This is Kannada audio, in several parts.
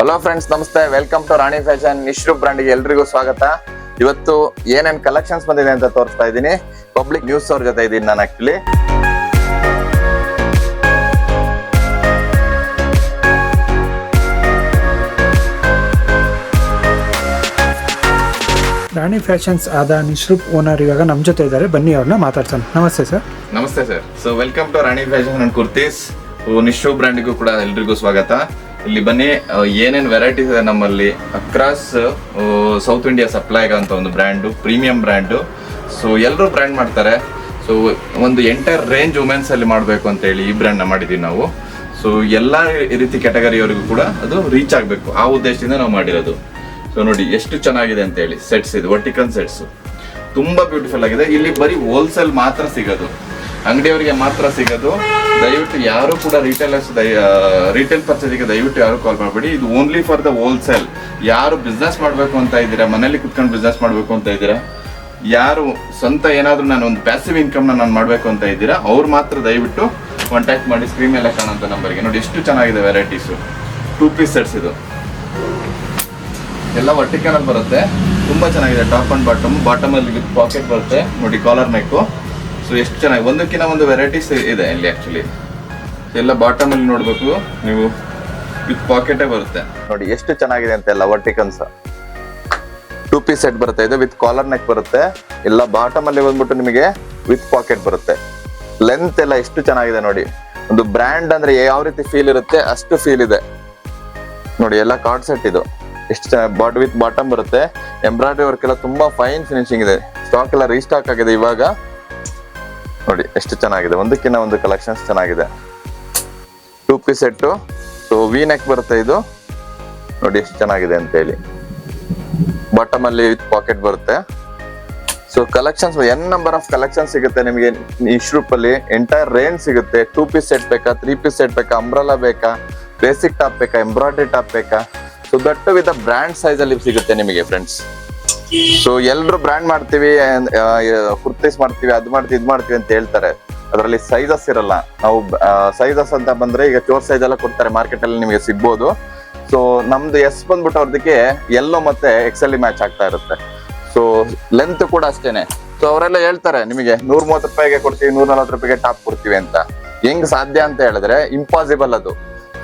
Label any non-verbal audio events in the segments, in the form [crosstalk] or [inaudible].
ಹಲೋ ಫ್ರೆಂಡ್ಸ್ ನಮಸ್ತೆ. ವೆಲ್ಕಮ್ ಟು ರಾಣಿ ಫ್ಯಾಷನ್ ನಿಶ್ರು ಬ್ರಾಂಡ್ಗೆ ಎಲ್ರಿಗೂ ಸ್ವಾಗತ. ಇವತ್ತು ಏನೇನ್ ಕಲೆಕ್ಷನ್ಸ್ ಬಂದಿದೆ ಅಂತ ತೋರಿಸ್ತಾ ಇದ್ದೀನಿ. ಪಬ್ಲಿಕ್ ನ್ಯೂಸ್ ಅವ್ರ ಜೊತೆ ಇದ್ದೀನಿ ನಾನು ಆಕ್ಚುಲಿ ರಾಣಿ ಫ್ಯಾಷನ್ಸ್ ಆದ ನಿಶ್ರೂಪ್ ಓನರ್ ಇವಾಗ ನಮ್ಮ ಜೊತೆ ಇದ್ದಾರೆ. ಬನ್ನಿ ಅವ್ರನ್ನ ಮಾತಾಡ್ತಾನೆ ನಮಸ್ತೆ ಸರ್. ನಮಸ್ತೆ sir. So welcome to Rani fashion and kurtis ನಿಶ್ರೂಪ್ ಬ್ರ್ಯಾಂಡ್ಗೂ ಕೂಡ ಎಲ್ರಿಗೂ ಸ್ವಾಗತ. ಇಲ್ಲಿ ಬನ್ನಿ ಏನೇನು ವೆರೈಟೀಸ್ ಇದೆ ನಮ್ಮಲ್ಲಿ? ಅಕ್ರಾಸ್ ಸೌತ್ ಇಂಡಿಯಾ ಸಪ್ಲೈ ಅಂತ ಒಂದು ಬ್ರ್ಯಾಂಡು ಪ್ರೀಮಿಯಂ ಬ್ರ್ಯಾಂಡು ಸೊ ಎಲ್ಲರೂ ಬ್ರ್ಯಾಂಡ್ ಮಾಡ್ತಾರೆ. ಸೊ ಒಂದು ಎಂಟೈರ್ ರೇಂಜ್ ವುಮೆನ್ಸ್ ಅಲ್ಲಿ ಮಾಡಬೇಕು ಅಂತ ಹೇಳಿ ಈ ಬ್ರ್ಯಾಂಡ್ನ ಮಾಡಿದ್ದೀವಿ ನಾವು. ಸೊ ಎಲ್ಲ ರೀತಿ ಕ್ಯಾಟಗರಿಯವರಿಗೂ ಕೂಡ ಅದು ರೀಚ್ ಆಗಬೇಕು. ಆ ಉದ್ದೇಶದಿಂದ ನಾವು ಮಾಡಿರೋದು. ಸೊ ನೋಡಿ, ಎಷ್ಟು ಚೆನ್ನಾಗಿದೆ ಅಂತ ಹೇಳಿ. ಸೆಟ್ಸ್ ಇದು ವರ್ಟಿಕಲ್ ಸೆಟ್ಸು ತುಂಬಾ ಬ್ಯೂಟಿಫುಲ್ ಆಗಿದೆ. ಇಲ್ಲಿ ಬರೀ ಹೋಲ್ಸೇಲ್ ಮಾತ್ರ ಸಿಗೋದು. ಅಂಗಡಿಯವರಿಗೆ ಮಾತ್ರ ಸಿಗೋದು. ದಯವಿಟ್ಟು ಯಾರು ಕೂಡ ರಿಟೇಲರ್ಸ್ ರಿಟೇಲ್ ಪರ್ಚೇಸಿಗೆ ದಯವಿಟ್ಟು ಯಾರು ಕಾಲ್ ಮಾಡಬೇಡಿ. ಇದು ಓನ್ಲಿ ಫಾರ್ ದ ಹೋಲ್ಸೇಲ್ ಯಾರು ಬಿಸ್ನೆಸ್ ಮಾಡಬೇಕು ಅಂತ ಇದ್ದೀರಾ? ಮನೇಲಿ ಕುತ್ಕೊಂಡು ಬಿಸ್ನೆಸ್ ಮಾಡಬೇಕು ಅಂತ ಇದ್ದೀರಾ? ಯಾರು ಸ್ವಂತ ಏನಾದರೂ ನಾನು ಒಂದು ಪ್ಯಾಸಿವ್ ಇನ್ಕಮ್ನ ನಾನು ಮಾಡಬೇಕು ಅಂತ ಇದ್ದೀರಾ? ಅವ್ರು ಮಾತ್ರ ದಯವಿಟ್ಟು ಕಾಂಟ್ಯಾಕ್ಟ್ ಮಾಡಿ ಸ್ಕ್ರೀನ್ ಮೇಲೆ ಕಾಣೋಂಥ ನಂಬರ್ಗೆ ನೋಡಿ, ಎಷ್ಟು ಚೆನ್ನಾಗಿದೆ ವೆರೈಟೀಸು ಟೂ ಪೀಸ್ ಸೆಟ್ಸ್ ಇದು. ಎಲ್ಲ ಅಲ್ಲಿ ಬರುತ್ತೆ? ತುಂಬ ಚೆನ್ನಾಗಿದೆ. ಟಾಪ್ ಅಂಡ್ ಬಾಟಮ್ ಬಾಟಮಲ್ಲಿ ಪಾಕೆಟ್ ಬರುತ್ತೆ. ನೋಡಿ ಕಾಲರ್ ನೆಕ್ಕು ಸೊ, ಎಷ್ಟು ಚೆನ್ನಾಗಿ. ಒಂದಕ್ಕಿಂತ ಒಂದು ವೆರೈಟೀಸ್ ಇದೆ ಇಲ್ಲಿ ಆ್ಯಕ್ಚುಲಿ ಎಲ್ಲ ಬಾಟಮ್ ಅಲ್ಲಿ ನೋಡ್ಬೇಕು. ನೀವು ವಿತ್ ಪಾಕೆಟೇ ಬರುತ್ತೆ. ನೋಡಿ, ಎಷ್ಟು ಚೆನ್ನಾಗಿದೆ ಅಂತ ಎಲ್ಲ ವರ್ಟಿಕನ್ಸ್ ಟೂ ಪೀಸ್ ಸೆಟ್ ಬರುತ್ತೆ. ಇದು ವಿತ್ ಕಾಲರ್ ನೆಕ್ ಬರುತ್ತೆ. ಎಲ್ಲ ಬಾಟಮ್ ಅಲ್ಲಿ ಬಂದ್ಬಿಟ್ಟು ನಿಮಗೆ ವಿತ್ ಪಾಕೆಟ್ ಬರುತ್ತೆ. ಲೆಂತ್ ಎಲ್ಲ ಎಷ್ಟು ಚೆನ್ನಾಗಿದೆ ನೋಡಿ. ಒಂದು ಬ್ರ್ಯಾಂಡ್ ಅಂದ್ರೆ ಯಾವ ರೀತಿ ಫೀಲ್ ಇರುತ್ತೆ, ಅಷ್ಟು ಫೀಲ್ ಇದೆ. ನೋಡಿ, ಎಲ್ಲ ಕಾರ್ಡ್ ಸೆಟ್ ಇದು. ಎಷ್ಟು ಚೆನ್ನಾಗಿ ಬಾಟ್ ವಿತ್ ಬಾಟಮ್ ಬರುತ್ತೆ. ಎಂಬ್ರಾಯ್ಡ್ರಿ ವರ್ಕ್ ಎಲ್ಲ ತುಂಬಾ ಫೈನ್ ಫಿನಿಶಿಂಗ್ ಇದೆ. ಸ್ಟಾಕ್ ಎಲ್ಲ ರೀಸ್ಟಾಕ್ ಆಗಿದೆ ಇವಾಗ. ನೋಡಿ, ಎಷ್ಟು ಚೆನ್ನಾಗಿದೆ. ಒಂದಕ್ಕಿಂತ ಒಂದು ಕಲೆಕ್ಷನ್ಸ್ ಚೆನ್ನಾಗಿದೆ. Two piece set so V neck ಬರುತ್ತೆ ಇದು. ನೋಡಿ, ಎಷ್ಟು ಚೆನ್ನಾಗಿದೆ ಅಂತ ಹೇಳಿ. ಬಾಟಮ್ ಅಲ್ಲಿ ವಿತ್ ಪಾಕೆಟ್ ಬರುತ್ತೆ. So collections N number of collection ಸಿಗುತ್ತೆ ನಿಮಗೆ. ಇಶ್ರೂಪ್ ಅಲ್ಲಿ ಎಂಟೈರ್ ರೇಂಜ್ ಸಿಗುತ್ತೆ. ಟೂ ಪೀಸ್ ಸೆಟ್ ಬೇಕಾ ತ್ರೀ ಪೀಸ್ ಸೆಟ್ ಬೇಕಾ ಅಂಬ್ರಲಾ ಬೇಕಾ ಬೇಸಿಕ್ ಟಾಪ್ ಬೇಕಾ ಎಂಬ್ರಾಯ್ಡ್ರಿ ಟಾಪ್ ಬೇಕಾ. ಸೊ ದಟ್ ವಿತ್ ಬ್ರ್ಯಾಂಡ್ ಅಲ್ಲಿ ಸಿಗುತ್ತೆ ನಿಮಗೆ ಫ್ರೆಂಡ್ಸ್ ಸೊ ಎಲ್ರು ಬ್ರ್ಯಾಂಡ್ ಮಾಡ್ತೀವಿ ಕುರ್ತೀಸ್ ಮಾಡ್ತೀವಿ, ಅದ್ ಮಾಡ್ತೀವಿ, ಇದ್ ಮಾಡ್ತೀವಿ ಅಂತ ಹೇಳ್ತಾರೆ. ಅದರಲ್ಲಿ ಸೈಜಸ್ ಇರಲ್ಲ. ನಾವು ಸೈಜಸ್ ಅಂತ ಬಂದ್ರೆ ಈಗ ಚೋರ್ ಸೈಜ್ ಎಲ್ಲ ಕೊಡ್ತಾರೆ ಮಾರ್ಕೆಟ್ ಅಲ್ಲಿ ನಿಮಗೆ ಸಿಗ್ಬೋದು. ಸೊ ನಮ್ದು ಎಸ್ ಬಂದ್ಬಿಟ್ಟು ಅವ್ರದಕ್ಕೆ ಎಲ್ಲೋ ಮತ್ತೆ ಎಕ್ಸೆಲ್ ಮ್ಯಾಚ್ ಆಗ್ತಾ ಇರುತ್ತೆ. ಸೊ ಲೆಂತ್ ಕೂಡ ಅಷ್ಟೇನೆ. ಸೊ ಅವರೆಲ್ಲ ಹೇಳ್ತಾರೆ ನಿಮಗೆ ನೂರ್ ಮೂವತ್ತು ರೂಪಾಯಿಗೆ ಕೊಡ್ತೀವಿ ನೂರ ನಲ್ವತ್ತು ರೂಪಾಯಿಗೆ ಟಾಪ್ ಕೊಡ್ತೀವಿ ಅಂತ. ಹೆಂಗ್ ಸಾಧ್ಯ ಅಂತ ಹೇಳಿದ್ರೆ ಇಂಪಾಸಿಬಲ್ ಅದು.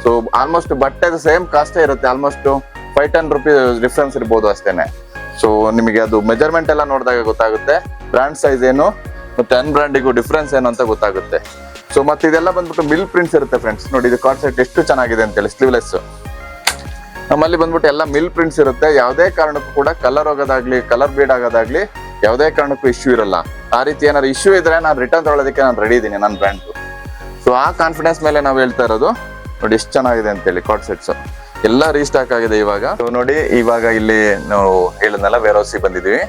ಸೊ ಆಲ್ಮೋಸ್ಟ್ ಬಟ್ಟೆದು ಸೇಮ್ ಕಾಸ್ಟೇ ಇರುತ್ತೆ almost five ten rupees difference ಇರ್ಬೋದು ಅಷ್ಟೇನೆ. ಸೊ ನಿಮಗೆ ಅದು ಮೆಜರ್ಮೆಂಟ್ ಎಲ್ಲ ನೋಡಿದಾಗ ಗೊತ್ತಾಗುತ್ತೆ. ಬ್ರ್ಯಾಂಡ್ ಸೈಜ್ ಏನು ಮತ್ತೆ ಅನ್ ಬ್ರ್ಯಾಂಡಿಗೂ ಡಿಫ್ರೆನ್ಸ್ ಏನು ಅಂತ ಗೊತ್ತಾಗುತ್ತೆ. ಸೊ ಮತ್ತೆ ಇದೆಲ್ಲ ಬಂದ್ಬಿಟ್ಟು ಮಿಲ್ ಪ್ರಿಂಟ್ಸ್ ಇರುತ್ತೆ ಫ್ರೆಂಡ್ಸ್ ನೋಡಿ, ಇದು ಕಾನ್ಸೆಪ್ಟ್ ಎಷ್ಟು ಚೆನ್ನಾಗಿದೆ ಅಂತೇಳಿ ಸ್ಲೀವ್ಲೆಸ್ ನಮ್ಮಲ್ಲಿ ಬಂದ್ಬಿಟ್ಟು ಎಲ್ಲ ಮಿಲ್ ಪ್ರಿಂಟ್ಸ್ ಇರುತ್ತೆ. ಯಾವುದೇ ಕಾರಣಕ್ಕೂ ಕೂಡ ಕಲರ್ ಹೋಗೋದಾಗ್ಲಿ ಕಲರ್ ಬೀಡ್ ಆಗೋದಾಗ್ಲಿ ಯಾವುದೇ ಕಾರಣಕ್ಕೂ ಇಶ್ಯೂ ಇರಲ್ಲ. ಆ ರೀತಿ ಏನಾದ್ರು ಇಶ್ಯೂ ಇದ್ರೆ ನಾನು ರಿಟರ್ನ್ ತಗೊಳ್ಳೋದಕ್ಕೆ ನಾನು ರೆಡಿ ಇದ್ದೀನಿ ನನ್ನ ಬ್ರ್ಯಾಂಡ್ ಸೊ ಆ ಕಾನ್ಫಿಡೆನ್ಸ್ ಮೇಲೆ ನಾವು ಹೇಳ್ತಾ ಇರೋದು. ನೋಡಿ, ಎಷ್ಟು ಚೆನ್ನಾಗಿದೆ ಅಂತೇಳಿ ಕಾಟ್ ಸೆಟ್ಸ್ ಎಲ್ಲ ರೀಸ್ಟಾಕ್ ಆಗಿದೆ ಇವಾಗ. ನೋಡಿ, ಇವಾಗ ಇಲ್ಲಿ ನಾವು ಹೇಳಿದ್ನಲ್ಲ ವೇರೋಸಿ ಬಂದಿದೀವಿ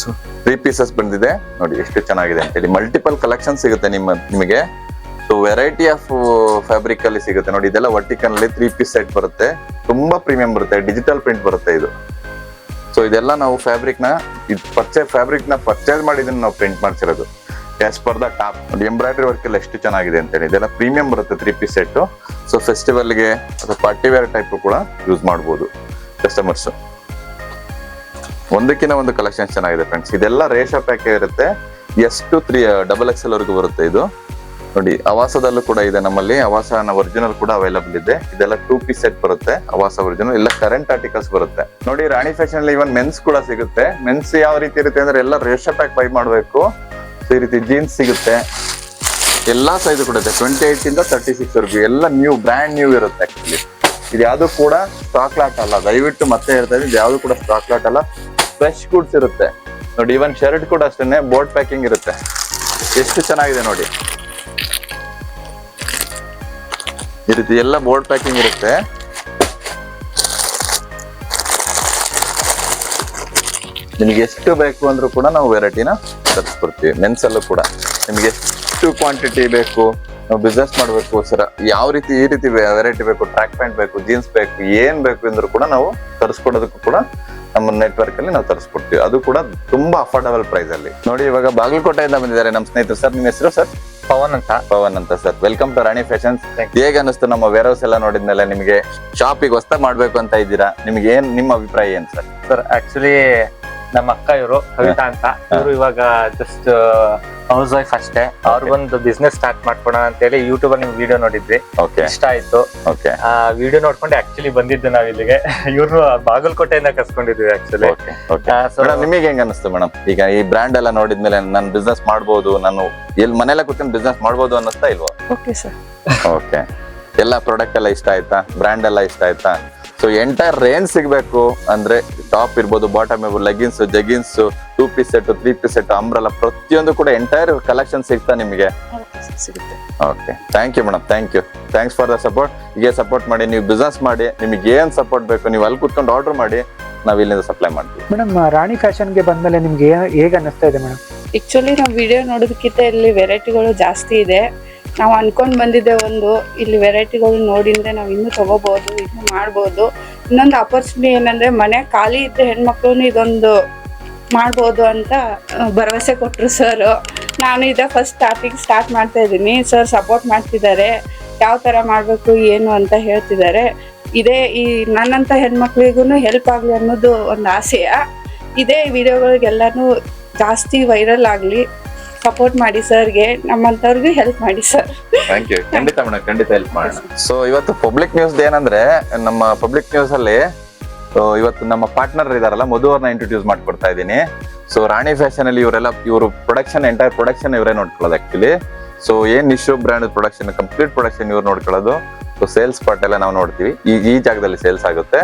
ಸೊ ತ್ರೀ ಪೀಸಸ್ ಬಂದಿದೆ. ನೋಡಿ, ಎಷ್ಟು ಚೆನ್ನಾಗಿದೆ ಅಂತೇಳಿ ಮಲ್ಟಿಪಲ್ ಕಲೆಕ್ಷನ್ ಸಿಗುತ್ತೆ ನಿಮ್ಮ, ನಿಮಗೆ. ಸೊ ವೆರೈಟಿ ಆಫ್ ಫ್ಯಾಬ್ರಿಕ್ ಅಲ್ಲಿ ಸಿಗುತ್ತೆ. ನೋಡಿ, ಇದೆಲ್ಲ ವರ್ಟಿಕಲ್ ಅಲ್ಲಿ ತ್ರೀ ಪೀಸ್ ಸೆಟ್ ಬರುತ್ತೆ. ತುಂಬಾ ಪ್ರೀಮಿಯಂ ಬರುತ್ತೆ. ಡಿಜಿಟಲ್ ಪ್ರಿಂಟ್ ಬರುತ್ತೆ ಇದು. ಸೊ ಇದೆಲ್ಲ ನಾವು ಫ್ಯಾಬ್ರಿಕ್ನ ಪರ್ಚೇಸ್ ಫ್ಯಾಬ್ರಿಕ್ನ ಪರ್ಚೇಸ್ ಮಾಡಿದನ್ನ ನಾವು ಪ್ರಿಂಟ್ ಮಾಡ್ಸಿರೋದು. ಆಸ್ ಪರ್ ದ ಟಾಪ್ ನೋಡಿ ಎಂಬ್ರಾಯ್ಡ್ರಿ ವರ್ಕ್ ಎಲ್ಲ ಎಷ್ಟು ಚೆನ್ನಾಗಿದೆ ಅಂತೇಳಿ. ಇದೆಲ್ಲ ಪ್ರೀಮಿಯಂ ಬರುತ್ತೆ ತ್ರೀ ಪೀಸ್ ಸೆಟ್ ಸೊ ಫೆಸ್ಟಿವಲ್ಗೆ ಅಥವಾ ಪಾರ್ಟಿ ವೇರ್ ಟೈಪ್ ಕೂಡ ಯೂಸ್ ಮಾಡ್ಬೋದು ಕಸ್ಟಮರ್ಸ್ ಒಂದಕ್ಕಿಂತ ಒಂದು ಕಲೆಕ್ಷನ್ ಚೆನ್ನಾಗಿದೆ ಫ್ರೆಂಡ್ಸ್ ಇದೆಲ್ಲ ರೇಷಾ ಪ್ಯಾಕ್ ಇರುತ್ತೆ. ಎಷ್ಟು ತ್ರೀ ಡಬಲ್ ಎಕ್ಸ್ ಎಲ್ ವರೆಗೂ ಬರುತ್ತೆ ಇದು. ನೋಡಿ ಅವಾಸದಲ್ಲೂ ಕೂಡ ಇದೆ ನಮ್ಮಲ್ಲಿ. ಅವಾಸ ಒರಿಜಿನಲ್ ಕೂಡ ಅವೈಲಬಲ್ ಇದೆ. ಇದೆಲ್ಲ ಟೂ ಪೀಸ್ ಸೆಟ್ ಬರುತ್ತೆ ಅವಾಸ ಒರಿಜಿನಲ್ ಇಲ್ಲ ಕರೆಂಟ್ ಆರ್ಟಿಕಲ್ಸ್ ಬರುತ್ತೆ. ನೋಡಿ, ರಾಣಿ ಫ್ಯಾಷನ್ ಅಲ್ಲಿ ಇವನ್ ಮೆನ್ಸ್ ಕೂಡ ಸಿಗುತ್ತೆ. ಮೆನ್ಸ್ ಯಾವ ರೀತಿ ಇರುತ್ತೆ ಅಂದ್ರೆ ಎಲ್ಲ ರೇಷಾ ಪ್ಯಾಕ್ ಬೈ ಮಾಡಬೇಕು. ಈ ರೀತಿ ಜೀನ್ಸ್ ಸಿಗುತ್ತೆ. ಎಲ್ಲ ಸೈಜ್ ಕೂಡ ಇದೆ. ಟ್ವೆಂಟಿ ಏಟ್ ಇಂದ ತರ್ಟಿ ಸಿಕ್ಸ್ ವರೆಗೂ ಎಲ್ಲ ನ್ಯೂ ಬ್ರ್ಯಾಂಡ್ ನ್ಯೂ ಇರುತ್ತೆ ಆಕ್ಚುಲಿ ಇದು ಯಾವುದು ಕೂಡ ಸ್ಟಾಕ್ ಲಾಟ್ ಅಲ್ಲ. ದಯವಿಟ್ಟು ಮತ್ತೆ ಹೇಳ್ತಾ ಇದ್ದೀನಿ, ಇದು ಯಾವುದು ಕೂಡ ಸ್ಟಾಕ್ ಲಾಟ್ ಅಲ್ಲ. ಫ್ರೆಶ್ ಗೂಡ್ಸ್ ಇರುತ್ತೆ. ನೋಡಿ ಇವನ್ ಶರ್ಟ್ ಕೂಡ ಅಷ್ಟೇನೆ ಬೋರ್ಡ್ ಪ್ಯಾಕಿಂಗ್ ಇರುತ್ತೆ. ಎಷ್ಟು ಚೆನ್ನಾಗಿದೆ ನೋಡಿ. ಈ ರೀತಿ ಎಲ್ಲ ಬೋರ್ಡ್ ಪ್ಯಾಕಿಂಗ್ ಇರುತ್ತೆ. ನಿಮಗೆ ಎಷ್ಟು ಬೇಕು ಅಂದ್ರೂ ಕೂಡ ನಾವು ವೆರೈಟಿನ ತರಿಸ್ಕೊಡ್ತೀವಿ. ಮೆನ್ಸಲ್ಲೂ ಕೂಡ. ನಿಮಗೆ ಎಷ್ಟು ಕ್ವಾಂಟಿಟಿ ಬೇಕು ನಾವು ಬಿಸ್ನೆಸ್ ಮಾಡಬೇಕು ಸರ ಯಾವ ರೀತಿ ಈ ರೀತಿ ವೆರೈಟಿ ಬೇಕು ಟ್ರ್ಯಾಕ್ ಪ್ಯಾಂಟ್ ಬೇಕು ಜೀನ್ಸ್ ಬೇಕು ಏನ್ ಬೇಕು ಅಂದ್ರೂ ಕೂಡ ನಾವು ತರಿಸ್ಕೊಡೋದಕ್ಕೂ ಕೂಡ ನಮ್ಮ ನೆಟ್ವರ್ಕ್ ಅಲ್ಲಿ ನಾವು ತರಿಸ್ಕೊಡ್ತೀವಿ. ಅದು ಕೂಡ ತುಂಬಾ ಅಫೋರ್ಡಬಲ್ ಪ್ರೈಸ್ ಅಲ್ಲಿ. ನೋಡಿ ಇವಾಗ ಬಾಗಲಕೋಟೆಯಿಂದ ಬಂದಿದ್ದಾರೆ ನಮ್ಮ ಸ್ನೇಹಿತರು. ಸರ್ ನಿಮ್ಮ ಹೆಸರು ಸರ್? ಪವನ್ ಅಂತ. ಪವನ್ ಅಂತ sir. Welcome to Rani fashions Thank ಹೇಗೆ ಅನಿಸ್ತು ನಮ್ಮ ವೇರ್ ಹೌಸ್ ಎಲ್ಲ ನೋಡಿದ್ಮೇಲೆ ನಿಮಗೆ? ಶಾಪಿಗೆ ಹೊಸ್ತಾ ಮಾಡಬೇಕು ಅಂತ ಇದ್ದೀರಾ? ನಿಮ್ಗೆ ಏನ್ ನಿಮ್ಮ ಅಭಿಪ್ರಾಯ ಏನ್ ಸರ್? ಸರ್ ಆಕ್ಚುಲಿ ನಮ್ಮ ಅಕ್ಕ ಇವರು ಕವಿತಾ ಅಂತ. ಇವರು ಇವಾಗ ಜಸ್ಟ್ ಹೌಸ್ ವೈಫ್ ಅಷ್ಟೇ. ಅವ್ರಿಗೊಂದು ಬಿಸ್ನೆಸ್ ಸ್ಟಾರ್ಟ್ ಮಾಡ್ಕೊಳೋಣ ಅಂತ ಹೇಳಿ ಯೂಟ್ಯೂಬ್ ಅಲ್ಲಿ ನಿಮ್ ವಿಡಿಯೋ ನೋಡಿದ್ವಿ. ಓಕೆ ಇಷ್ಟ ಆಯ್ತು. ಓಕೆ ಆ ವಿಡಿಯೋ ನೋಡ್ಕೊಂಡು ಆಕ್ಚುಲಿ ಬಂದಿದ್ದು ನಾವ್ ಇಲ್ಲಿಗೆ. [laughs] ಇವ್ರು ಬಾಗಲಕೋಟೆಯಿಂದ ಕರ್ಸ್ಕೊಂಡಿದ್ವಿ ಆಕ್ಚುಲಿ ಓಕೆ ಓಕೆ ಮೇಡಮ್ ನಿಮಗೆ ಹೆಂಗ ಅನಿಸ್ತು ಮೇಡಮ್ ಈಗ ಈ ಬ್ರ್ಯಾಂಡ್ ಎಲ್ಲ ನೋಡಿದ್ಮೇಲೆ ನಾನು ಬಿಸ್ನೆಸ್ ಮಾಡ್ಬೋದು ನಾನು ಎಲ್ಲಿ ಮನೆಯಲ್ಲ ಕೂತ್ಕೊಂಡು ಬಿಸ್ನೆಸ್ ಮಾಡ್ಬೋದು ಅನ್ನಿಸ್ತಾ ಇಲ್ವಾ? ಓಕೆ ಸರ್ ಓಕೆ ಎಲ್ಲ ಪ್ರಾಡಕ್ಟ್ ಎಲ್ಲ ಇಷ್ಟ ಆಯ್ತಾ? ಬ್ರ್ಯಾಂಡ್ ಎಲ್ಲ ಇಷ್ಟ ಆಯ್ತಾ? ಸೊ ಎಂಟೈರ್ ರೇಂಜ್ ಸಿಗಬೇಕು. ಅಂದ್ರೆ ಟಾಪ್ ಇರ್ಬೋದು ಬಾಟಮ್ ಇರ್ಬೋದು leggings jeggings two piece set three piece set umbrella ಪ್ರತಿಯೊಂದು ಕೂಡ ಎಂಟೈರ್ ಕಲೆಕ್ಷನ್ ಸಿಗ್ತಾ ನಿಮಗೆ. ಸಿಗುತ್ತೆ. Okay thank you madam thank you thanks for the support ಹೀಗೆ ಸಪೋರ್ಟ್ ಮಾಡಿ ನೀವು ಬಿಸ್ನೆಸ್ ಮಾಡಿ ನಿಮಗೆ ಏನು ಸಪೋರ್ಟ್ ಬೇಕು ನೀವು ಅಲ್ಲಿ ಕುತ್ಕೊಂಡು ಆರ್ಡರ್ ಮಾಡಿ ನಾವು ಇಲ್ಲಿಂದ ಸಪ್ಲೈ ಮಾಡ್ತೀವಿ. ಮೇಡಮ್ ರಾಣಿ ಫ್ಯಾಷನ್ಗೆ ಬಂದಮೇಲೆ ನಿಮ್ಗೆ ಹೇಗೆ ಹೇಗ್ ಅನ್ನಿಸ್ತಾ ಇದೆ ಮೇಡಮ್ ಆಕ್ಚುಲಿ ನಾವು ವಿಡಿಯೋ ನೋಡೋದಕ್ಕಿಂತ ಇಲ್ಲಿ ವೆರೈಟಿಗಳು ಜಾಸ್ತಿ ಇದೆ. ನಾವು ಅನ್ಕೊಂಡ್ ಬಂದಿದ್ದೆ ಒಂದು, ಇಲ್ಲಿ ವೆರೈಟಿಗಳು ನೋಡಿದ್ರೆ ನಾವು ಇನ್ನೂ ತಗೋಬಹುದು ಇನ್ನೂ ಮಾಡ್ಬೋದು. ಇನ್ನೊಂದು ಅಪರ್ಚುನಿಟಿ ಏನಂದ್ರೆ ಮನೆ ಖಾಲಿ ಇದ್ದ ಹೆಣ್ಮಕ್ಳು ಇದೊಂದು ಮಾಡ್ಬೋದು ಅಂತ ಭರವಸೆ ಕೊಟ್ಟರು ಸರ್ ನಾನು ಇದ ಫಸ್ಟ್ ಸ್ಟಾರ್ಟಿಂಗ್ ಸ್ಟಾರ್ಟ್ ಮಾಡ್ತಾ ಇದ್ದೀನಿ. ಸರ್ ಸಪೋರ್ಟ್ ಮಾಡ್ತಿದ್ದಾರೆ. ಯಾವ ಥರ ಮಾಡಬೇಕು, ಏನು ಅಂತ ಹೇಳ್ತಿದ್ದಾರೆ. ಇದೇ ಈ ನನ್ನಂಥ ಹೆಣ್ಮಕ್ಳಿಗೂ ಹೆಲ್ಪ್ ಆಗಲಿ ಅನ್ನೋದು ಒಂದು ಆಸೆಯ. ಇದೇ ವಿಡಿಯೋಗಳಿಗೆಲ್ಲನೂ ಜಾಸ್ತಿ ವೈರಲ್ ಆಗಲಿ. ಸಪೋರ್ಟ್ ಮಾಡಿ ಸರ್ಗೆ ನಮ್ಮಂತವ್ರಿಗೂ ಹೆಲ್ಪ್ ಮಾಡಿ ಸರ್ ಥ್ಯಾಂಕ್ ಯು ಖಂಡಿತ ಮೇಡಮ್ ಖಂಡಿತ ಹೆಲ್ಪ್ ಮಾಡೋಣ. ಸೊ ಇವತ್ತು ಪಬ್ಲಿಕ್ ನ್ಯೂಸ್ ಏನಂದ್ರೆ ನಮ್ಮ ಪಬ್ಲಿಕ್ ನ್ಯೂಸ್ ಅಲ್ಲಿ ಇವತ್ತು ನಮ್ಮ ಪಾರ್ಟ್ನರ್ ಇದಾರಲ್ಲ ಮಧು ಅವ್ರನ್ನ ಇಂಟ್ರೊಡ್ಯೂಸ್ ಮಾಡ್ಕೊಡ್ತಾ ಇದ್ದೀನಿ. ಸೊ ರಾಣಿ ಫ್ಯಾಷನ್ ಅಲ್ಲಿ ಇವರೆಲ್ಲ ಇವರು ಪ್ರೊಡಕ್ಷನ್ ಎಂಟೈರ್ ಪ್ರೊಡಕ್ಷನ್ ಇವರೇ ನೋಡ್ಕೊಳ್ಳೋದು ಆಕ್ಚುಲಿ ಸೊ ಏನ್ Nishu brand production complete production ಇವ್ರು ನೋಡ್ಕೊಳ್ಳೋದು. ಸೊ ಸೇಲ್ಸ್ ಪಾರ್ಟ್ ಎಲ್ಲ ನಾವು ನೋಡ್ತೀವಿ. ಈ ಈ ಜಾಗದಲ್ಲಿ ಸೇಲ್ಸ್ ಆಗುತ್ತೆ.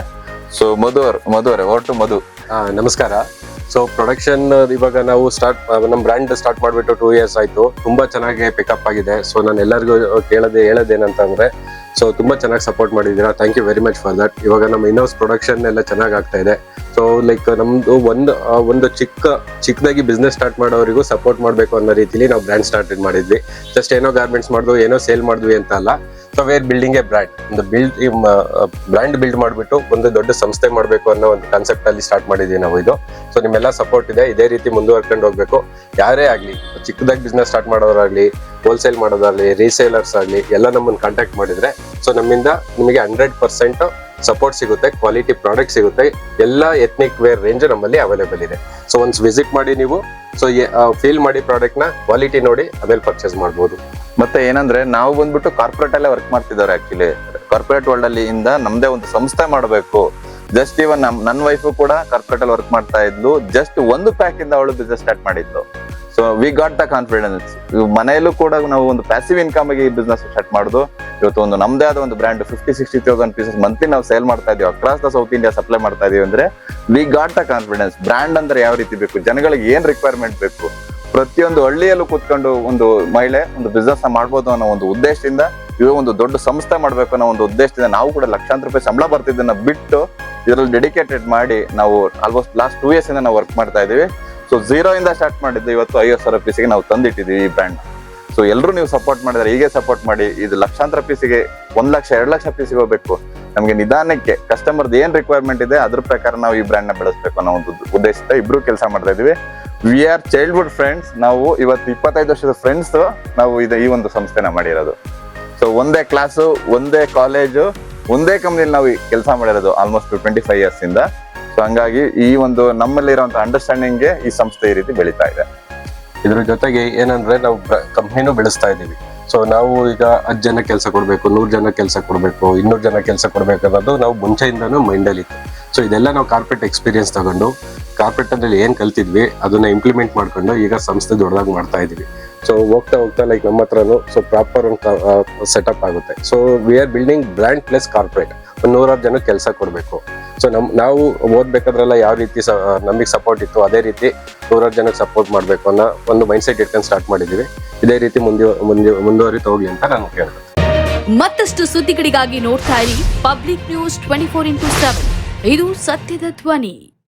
ಸೊ ಮಧು ಮಧುವರ್ ಮಧು ಅವರೇ ಒಟ್ಟು ಮಧು. ನಮಸ್ಕಾರ. ಸೊ ಪ್ರೊಡಕ್ಷನ್ ಇವಾಗ ನಾವು ಸ್ಟಾರ್ಟ್ ನಮ್ಮ ಬ್ರ್ಯಾಂಡ್ ಸ್ಟಾರ್ಟ್ ಮಾಡಿಬಿಟ್ಟು ಟೂ ಇಯರ್ಸ್ ಆಯಿತು. ತುಂಬಾ ಚೆನ್ನಾಗಿ ಪಿಕಪ್ ಆಗಿದೆ. ಸೊ ನಾನು ಎಲ್ಲರಿಗೂ ಕೇಳೋದೇ ಹೇಳೋದೇನಂತಂದ್ರೆ ಸೊ ತುಂಬಾ ಚೆನ್ನಾಗಿ ಸಪೋರ್ಟ್ ಮಾಡಿದ್ದೀರಾ. Thank you very much for that ಇವಾಗ ನಮ್ಮ ಇನ್ನೋಸ್ ಪ್ರೊಡಕ್ಷನ್ ಎಲ್ಲ ಚೆನ್ನಾಗಿ ಆಗ್ತಾ ಇದೆ. ಸೊ ಲೈಕ್ ನಮ್ಮದು ಒಂದು ಒಂದು ಚಿಕ್ಕ, ಚಿಕ್ಕದಾಗಿ ಬಿಸ್ನೆಸ್ ಸ್ಟಾರ್ಟ್ ಮಾಡೋರಿಗೂ ಸಪೋರ್ಟ್ ಮಾಡಬೇಕು ಅನ್ನೋ ರೀತಿಲಿ ನಾವು ಬ್ರ್ಯಾಂಡ್ ಸ್ಟಾರ್ಟ್ ಮಾಡಿದ್ವಿ. ಜಸ್ಟ್ ಏನೋ ಗಾರ್ಮೆಂಟ್ಸ್ ಮಾಡಿದ್ವು ಏನೋ ಸೇಲ್ ಮಾಡಿದ್ವಿ ಅಂತ ಅಲ್ಲ. So where building a brand ಒಂದು ಬಿಲ್ಡ್ ಬ್ರ್ಯಾಂಡ್ ಬಿಲ್ಡ್ ಮಾಡಿಬಿಟ್ಟು ಒಂದು ದೊಡ್ಡ ಸಂಸ್ಥೆ ಮಾಡಬೇಕು ಅನ್ನೋ ಒಂದು ಕಾನ್ಸೆಪ್ಟ್ ಅಲ್ಲಿ ಸ್ಟಾರ್ಟ್ ಮಾಡಿದ್ವಿ ನಾವು ಇದು. ಸೊ ನಿಮ್ಮೆಲ್ಲ ಸಪೋರ್ಟ್ ಇದೆ. ಇದೇ ರೀತಿ ಮುಂದುವರ್ಕೊಂಡು ಹೋಗ್ಬೇಕು. ಯಾರೇ ಆಗಲಿ, ಚಿಕ್ಕದಾಗಿ ಬಿಸ್ನೆಸ್ ಸ್ಟಾರ್ಟ್ ಮಾಡೋರಾಗ್ಲಿ ಹೋಲ್ಸೇಲ್ ಮಾಡೋದಾಗಲಿ ರೀಸೇಲರ್ಸ್ ಆಗಲಿ ಎಲ್ಲ ನಮ್ಮನ್ನು ಕಾಂಟ್ಯಾಕ್ಟ್ ಮಾಡಿದ್ರೆ ಸೊ ನಮ್ಮಿಂದ ನಿಮಗೆ ಹಂಡ್ರೆಡ್ ಪರ್ಸೆಂಟ್ ಸಪೋರ್ಟ್ ಸಿಗುತ್ತೆ ಕ್ವಾಲಿಟಿ ಪ್ರಾಡಕ್ಟ್ ಸಿಗುತ್ತೆ, ಎಲ್ಲ ಎತ್ನಿಕ್ ವೇರ್ ರೇಂಜ್ ನಮ್ಮಲ್ಲಿ ಅವೈಲೇಬಲ್ ಇದೆ. ಸೊ ಒನ್ಸ್ ವಿಸಿಟ್ ಮಾಡಿ ನೀವು ಸೊ ಫೀಲ್ ಮಾಡಿ ಪ್ರಾಡಕ್ಟ್ನ ಕ್ವಾಲಿಟಿ ನೋಡಿ, ಆಮೇಲೆ ಪರ್ಚೇಸ್ ಮಾಡ್ಬೋದು. ಮತ್ತೆ ಏನಂದ್ರೆ, ನಾವು ಬಂದ್ಬಿಟ್ಟು ಕಾರ್ಪೊರೇಟ್ ಅಲ್ಲೇ ವರ್ಕ್ ಮಾಡ್ತಿದ್ದಾರೆ ಆಕ್ಚುಲಿ ಕಾರ್ಪೊರೇಟ್ ವರ್ಲ್ಡ್ ಅಲ್ಲಿ ಇಂದ ನಮ್ದೇ ಒಂದು ಸಂಸ್ಥೆ ಮಾಡಬೇಕು. ಜಸ್ಟ್ ಇವನ್ ನಮ್ ನನ್ನ ವೈಫು ಕೂಡ ಕಾರ್ಪೊರೇಟ್ ಅಲ್ಲಿ ವರ್ಕ್ ಮಾಡ್ತಾ ಇದ್ಲು. ಜಸ್ಟ್ ಒಂದು ಪ್ಯಾಕ್ ಇಂದ ಅವಳು ಬಿಸ್ನೆಸ್ ಸ್ಟಾರ್ಟ್ ಮಾಡಿದ್ಲು. So we got the confidence ಮನೆಯಲ್ಲೂ ಕೂಡ ನಾವು ಒಂದು ಪ್ಯಾಸಿವ್ ಇನ್ಕಮ್ ಆಗಿ ಬಿಸ್ನೆಸ್ ಸ್ಟಾರ್ಟ್ ಮಾಡುದು. ಇವತ್ತು ಒಂದು ನಮ್ದೇ ಆದ ಒಂದು brand fifty sixty thousand pieces monthly ನಾವು ಸೇಲ್ ಮಾಡ್ತಾ ಇದೀವಿ. Across the South India supply ಮಾಡ್ತಾ ಇದೀವಿ ಅಂದ್ರೆ we got the confidence brand ಅಂದ್ರೆ ಯಾವ ರೀತಿ ಬೇಕು? ಜನಗಳಿಗೆ ಏನ್ ರಿಕ್ವೈರ್ಮೆಂಟ್ ಬೇಕು? ಪ್ರತಿಯೊಂದು ಹಳ್ಳಿಯಲ್ಲೂ ಕೂತ್ಕೊಂಡು ಒಂದು ಮಹಿಳೆ ಒಂದು ಬಿಸ್ನೆಸ್ ಮಾಡ್ಬೋದು ಅನ್ನೋ ಒಂದು ಉದ್ದೇಶದಿಂದ ಇವಾಗ ಒಂದು ದೊಡ್ಡ ಸಂಸ್ಥೆ ಮಾಡ್ಬೇಕು ಅನ್ನೋ ಒಂದು ಉದ್ದೇಶದಿಂದ ನಾವು ಕೂಡ ಲಕ್ಷಾಂತರ ರೂಪಾಯಿ ಸಂಬಳ ಬರ್ತಿದ್ದನ್ನ ಬಿಟ್ಟು, ಇದರಲ್ಲಿ ಡೆಡಿಕೇಟೆಡ್ ಮಾಡಿ ನಾವು ಆಲ್ಮೋಸ್ಟ್ ಲಾಸ್ಟ್ ಟೂ ಇಯರ್ಸ್ ಇಂದ ನಾವು ವರ್ಕ್ ಮಾಡ್ತಾ ಇದೀವಿ. ಸೊ ಝೀರೋ ಇಂದ ಸ್ಟಾರ್ಟ್ ಮಾಡಿದ್ದು ಇವತ್ತು ಐವತ್ತು ಸಾವಿರ ಪೀಸಿಗೆ ನಾವು ತಂದಿಟ್ಟಿದ್ದೀವಿ ಈ ಬ್ರ್ಯಾಂಡ್ ಸೊ ಎಲ್ಲರೂ ನೀವು ಸಪೋರ್ಟ್ ಮಾಡಿದ್ರೆ ಹೀಗೆ ಸಪೋರ್ಟ್ ಮಾಡಿ, ಇದು ಲಕ್ಷಾಂತರ ಪೀಸಿಗೆ ಒಂದು ಲಕ್ಷ, ಎರಡು ಲಕ್ಷ ಪೀಸಿಗೆ ಹೋಗ್ಬೇಕು. ನಮಗೆ ನಿಧಾನಕ್ಕೆ ಕಸ್ಟಮರ್ದು ಏನು ರಿಕ್ವೈರ್ಮೆಂಟ್ ಇದೆ, ಅದ್ರ ಪ್ರಕಾರ ನಾವು ಈ ಬ್ರ್ಯಾಂಡ್ನ ಬೆಳೆಸ್ಬೇಕು ಅನ್ನೋ ಒಂದು ಉದ್ದೇಶದಿಂದ ಇಬ್ಬರೂ ಕೆಲಸ ಮಾಡ್ತಾ ಇದ್ದೀವಿ. ವಿ ಆರ್ ಚೈಲ್ಡ್ಹುಡ್ ಫ್ರೆಂಡ್ಸ್ ನಾವು ಇವತ್ತು ಇಪ್ಪತ್ತೈದು ವರ್ಷದ ಫ್ರೆಂಡ್ಸ್ ನಾವು ಇದು ಈ ಒಂದು ಸಂಸ್ಥೆನ ಮಾಡಿರೋದು. ಸೊ ಒಂದೇ ಕ್ಲಾಸು ಒಂದೇ ಕಾಲೇಜು ಒಂದೇ ಕಂಪ್ನಿಲಿ ನಾವು ಕೆಲಸ ಮಾಡಿರೋದು ಆಲ್ಮೋಸ್ಟ್ ಟ್ವೆಂಟಿ ಫೈವ್ ಇಯರ್ಸಿಂದ ಸೊ ಹಂಗಾಗಿ ಈ ಒಂದು ನಮ್ಮಲ್ಲಿರುವಂತಹ ಅಂಡರ್ಸ್ಟ್ಯಾಂಡಿಂಗ್ಗೆ ಈ ಸಂಸ್ಥೆ ಈ ರೀತಿ ಬೆಳೀತಾ ಇದೆ. ಇದ್ರ ಜೊತೆಗೆ ಏನಂದ್ರೆ ನಾವು ಕಂಪ್ನಿನೂ ಬೆಳೆಸ್ತಾ ಇದ್ದೀವಿ. ಸೊ ನಾವು ಈಗ ಹತ್ತು ಜನ ಕೆಲಸ ಕೊಡಬೇಕು, ನೂರು ಜನ ಕೆಲಸ ಕೊಡಬೇಕು, ಇನ್ನೂರು ಜನ ಕೆಲಸ ಕೊಡಬೇಕು ಅನ್ನೋದು ನಾವು ಮುಂಚೆಯಿಂದನೂ ಮೈಂಡಲ್ಲಿ ಇತ್ತು. ಸೊ ಇದೆಲ್ಲ ನಾವು ಕಾರ್ಪೊರೇಟ್ ಎಕ್ಸ್ಪೀರಿಯನ್ಸ್ ತಗೊಂಡು ಕಾರ್ಪೊರೇಟ್ ಅಲ್ಲಿ ಏನ್ ಕಲ್ತಿದ್ವಿ, ಅದನ್ನ ಇಂಪ್ಲಿಮೆಂಟ್ ಮಾಡ್ಕೊಂಡು ಈಗ ಸಂಸ್ಥೆ ದೊಡ್ಡದಾಗಿ ಮಾಡ್ತಾ ಇದೀವಿ ಸೊ ಹೋಗ್ತಾ ಹೋಗ್ತಾ ಲೈಕ್ ನಮ್ಮ ಹತ್ರನೂ ಸೊ ಪ್ರಾಪರ್ ಒಂದು ಸೆಟಪ್ ಆಗುತ್ತೆ. So we are building brand plus corporate ನೂರಾರು ಜನ ಕೆಲಸ ಕೊಡಬೇಕು. ಸೊ ನಮ್, ನಾವು ಓದ್ಬೇಕಾದ್ರೆಲ್ಲ ಯಾವ ರೀತಿ ನಮಗೆ ಸಪೋರ್ಟ್ ಇತ್ತು, ಅದೇ ರೀತಿ ನೂರಾರು ಜನಕ್ಕೆ ಸಪೋರ್ಟ್ ಮಾಡಬೇಕು ಅನ್ನೋ ಒಂದು ಮೈಂಡ್ ಸೆಟ್ ಇಟ್ಕೊಂಡು ಸ್ಟಾರ್ಟ್ ಮಾಡಿದ್ದೀವಿ ಇದೇ ರೀತಿ ಮುಂದೆ ಮುಂದೆ, ಮುಂದುವರಿತು ಹೋಗ್ಲಿ ಅಂತ ನಾನು ಕೇಳ್ತೀನಿ ಮತ್ತಷ್ಟು ಸುದ್ದಿಗಳಿಗಾಗಿ ನೋಡ್ತಾ ಇರಿ public news twenty four into seven ಇದು ಸತ್ಯದ ಧ್ವನಿ.